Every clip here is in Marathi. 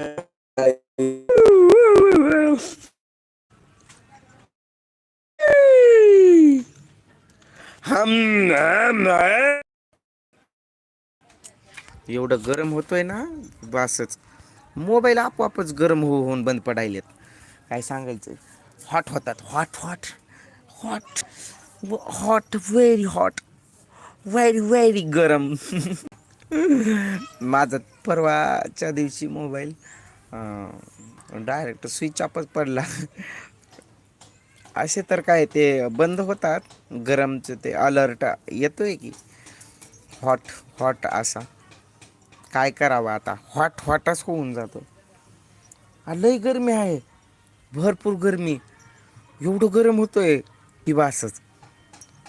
हम एवढं गरम होतोय ना बासच. मोबाईल आपोआपच गरम होऊ होऊन बंद पडायलेत. काय सांगायचं? हॉट होतात. Hot hot hot hot very hot very very गरम. माझा परवाच्या दिवशी मोबाईल डायरेक्ट स्विच ऑफच पडला. असे तर काय ते बंद होतात. गरमचं ते अलर्ट येतोय की. हॉट हॉट असा. काय करावं आता? हॉट हॉटच होऊन जातो. लई गरमी आहे. भरपूर गरमी. एवढं गरम होतोय. की बासच.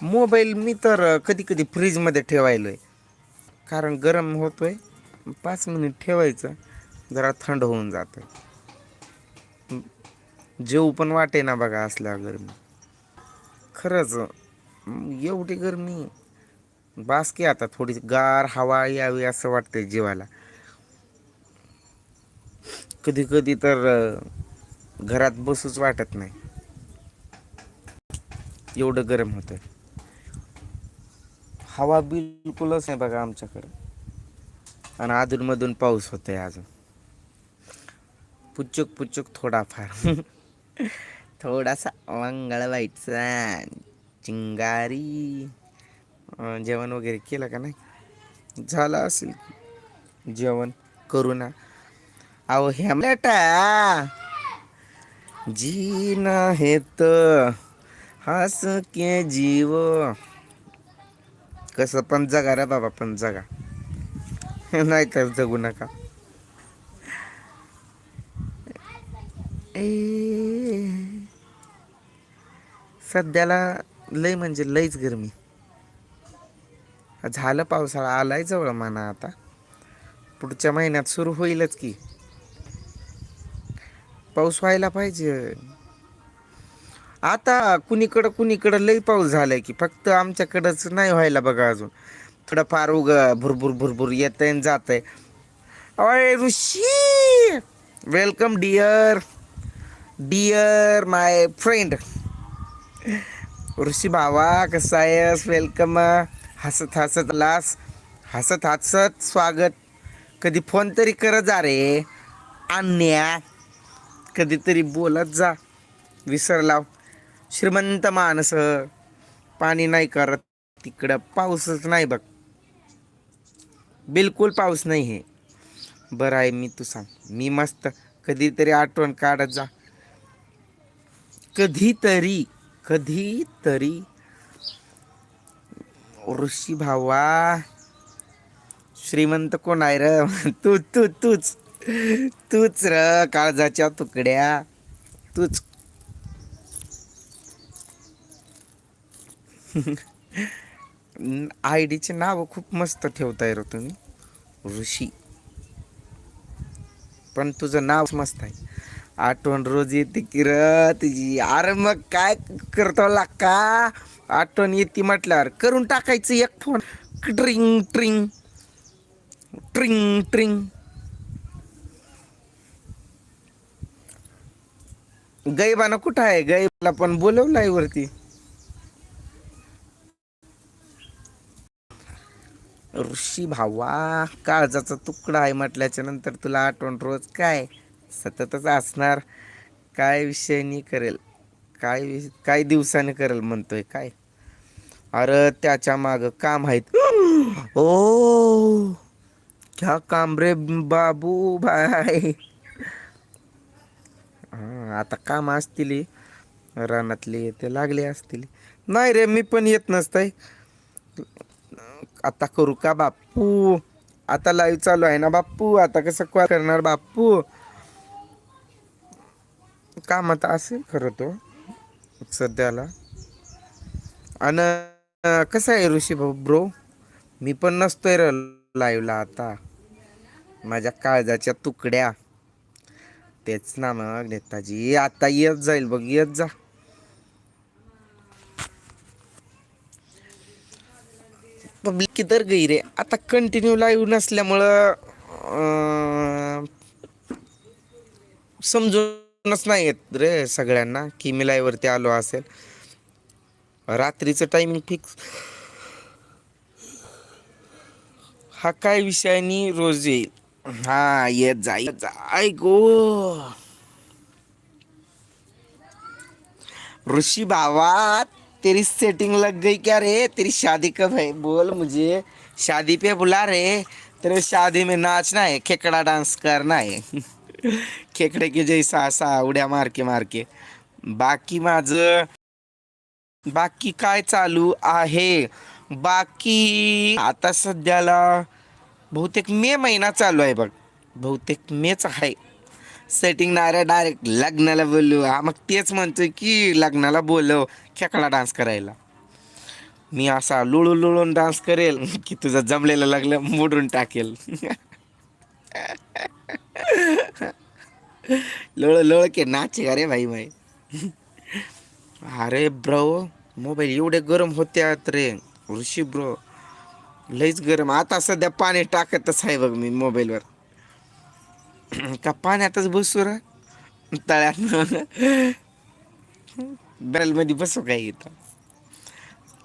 मोबाईल मी तर कधी कधी फ्रीजमध्ये ठेवायलोय. कारण गरम होतोय पाच मिनिट ठेवायचं जरा थंड होऊन जातं जेव पण वाटे ना बघा असल्या गरमी. खरंच एवढी गरमी. बास की आता थोडी गार हवा यावी असं वाटतंय जीवाला. कधी कधी तर घरात बसूच वाटत नाही. एवढं गरम होतं हवा बिलकुलच नाही बघा आमच्याकडं. आणि अधूनमधून पाऊस होतो आहे अजून. पुच्चुक पुच्चुक थोडाफार. थोडासा मंगळवाईचा चिंगारी. जेवण वगैरे केलं का नाही? झालं असेल जेवण करू ना. अहो हेमलेटा जीना हे तर हस के जीव. कसं पण जगा रे बाबा पण जगा. नाही तर जगू नका. ए, सध्याला लय म्हणजे लयच गरमी. झालं पावसाळा आलाय जवळ म्हणा आता. पुढच्या महिन्यात सुरू होईलच की. पाऊस व्हायला पाहिजे. आता कुणीकडं कुणीकडं लई पाऊस झालाय की फक्त आमच्याकडंच नाही व्हायला बघा अजून. थोडं फार उग भुरभुर भुरभुर येत आहे जात आहे अय Rishi! Welcome dear dear my friend Rishi भावा कसा आहेस? वेलकम हसत हसत लास. हसत हसत स्वागत. कधी फोन तरी करत जा रे. अन्या कधीतरी बोलत जा. विसर लाव श्रीमंत माणस पाणी नाही करत तिकडं पाऊसच नाही बघ. बिलकुल पाऊस नाही हे. बरं आहे मी तू सांग. मी मस्त कधीतरी आठवण काढत जा. कधीतरी कधीतरी. ऋषी भावा श्रीमंत कोण आहे र? तू तू तूच. तूच र काळजाच्या तुकड्या. तूच आय डीचे नाव खूप मस्त ठेवताय र तुम्ही. ऋषी. पण तुझं नाव मस्त आहे. आठवण रोज येते की र तुझी. अरे मग काय करतो का आठवण येते म्हटल्यावर करून टाकायचं एक फोन ट्रिंग ट्रिंग. ट्रिंग ट्रिंग. गैबानं कुठं आहे? गैबाला पण बोलवलाय वरती. ऋषी भावा काळजाचा तुकडा आहे म्हटल्याच्या नंतर तुला आठवण रोज काय? सततच असणार. काय विषयनी करेल? काय विष- काय दिवसाने करेल म्हणतोय काय? अरे त्याच्या माग काम आहेत. ओ क्या काम रे बाबू भाई? आता काम असतील. रानातली ते लागले असतील. नाही रे मी पण येत नसतंय. आता करू का बाप्पू? आता लाईव्ह चालू आहे ना बाप्पू? आता कसं कॉल करणार बाप्पू? काम आता असेल खरं तो सध्याला. आणि कसं आहे ऋषी भाऊ ब्रो मी पण नसतोय र लाईव्हला आता. माझ्या काळजाच्या तुकड्या. तेच ना मग नेताजी. आता येत जाईल बघ येत जा. पब्लिक तर गई रे. आता कंटिन्यू लाईव्ह नसल्यामुळं समजूनच नाही येत रे सगळ्यांना की मी लाईव्हवरती आलो असेल. रात्रीचं टायमिंग फिक्स हा काय विषयानी रोज येईल. हा येत जाय जाय गो. ऋषी बाबा तेरी सेटिंग लग गई क्या रे? तेरी शादी कब है? बोल मुझे। शादी पे बुला रे। तेरे शादी में नाचना है खेकड़ा डांस करना है। खेकडे के जैसा असा उड्या मार के मार के बाकी माझं बाकी काय चालू आहे? बाकी आता सध्याला बहुतेक मे महिना चालू आहे बघ. बहुतेक मेच आहे. सेटिंग नाही डायरेक्ट लग्नाला बोलू हा मग तेच म्हणतोय की लग्नाला बोलव खेकडा डान्स करायला. मी असा लुळू लुळून डान्स करेल की तुझं जमलेलं लग्न मोडून टाकेल. लोळ लोळ के नाचे अरे भाई भाई? अरे ब्रो मोबाईल एवढे गरम होत्यात रे. ऋषी ब्रो लईच गरम. आता सध्या पाणी टाकतच आहे बघ मी मोबाईलवर का पाण्यातच बसू रा? तळ्यात बॅरलमध्ये बसू काय इथं?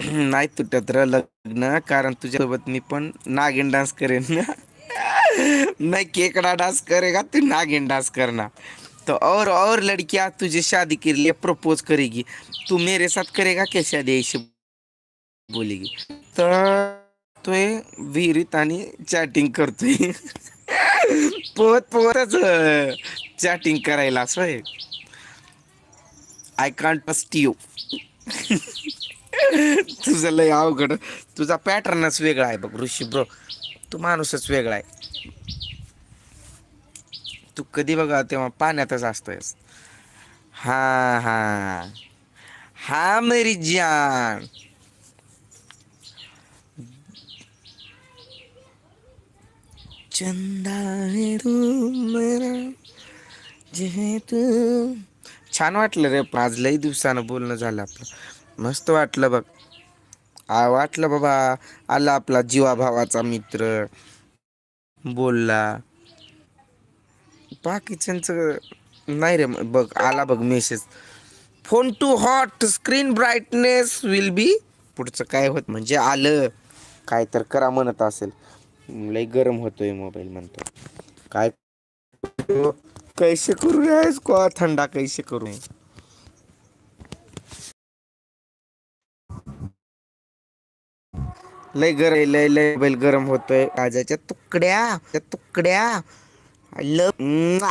नाही तुटत र लग्न कारण तुझ्यासोबत मी पण नागिन डान्स करेन ना. मैं केकड़ा डांस करेगा तू नागिन डांस करना तो और और लड़कियां तुझे शादी के लिए प्रपोज करेगी. तू मेरे साथ करेगा क्या शादी ऐसे बोलेगी. तर तो विहिरीत आणि चॅटिंग करतोय. पोहत पोहतच चॅटिंग करायला सोय आय कांट ट्रस्ट यू तुझं लय अवघड तुझा पॅटर्नच वेगळा आहे बघ ऋषी ब्रो तू माणूसच वेगळा आहे. तू कधी बघा तेव्हा पाण्यातच असतोयस. हा हा. हा मेरी जान. चंदा है तू मेरा जे तू. छान वाटलं रे आज लई दिवसानं बोलणं झालं आपलं. मस्त वाटलं बघ. आ वाटलं बाबा आला आपला जीवाभावाचा मित्र. बोलला. बाकीच्यांचं नाही रे बघ आला बघ message phone too hot screen brightness will be पुढचं काय होत म्हणजे आलं. काय तर करा म्हणत असेल. लय गरम होतोय मोबाईल म्हणतो. काय हो, कैसे करू या इसको थंडा कैसे करू? लय गर लय लय बैल गरम होतोय. काजाच्या तुकड्या त्या तुकड्या. लय लव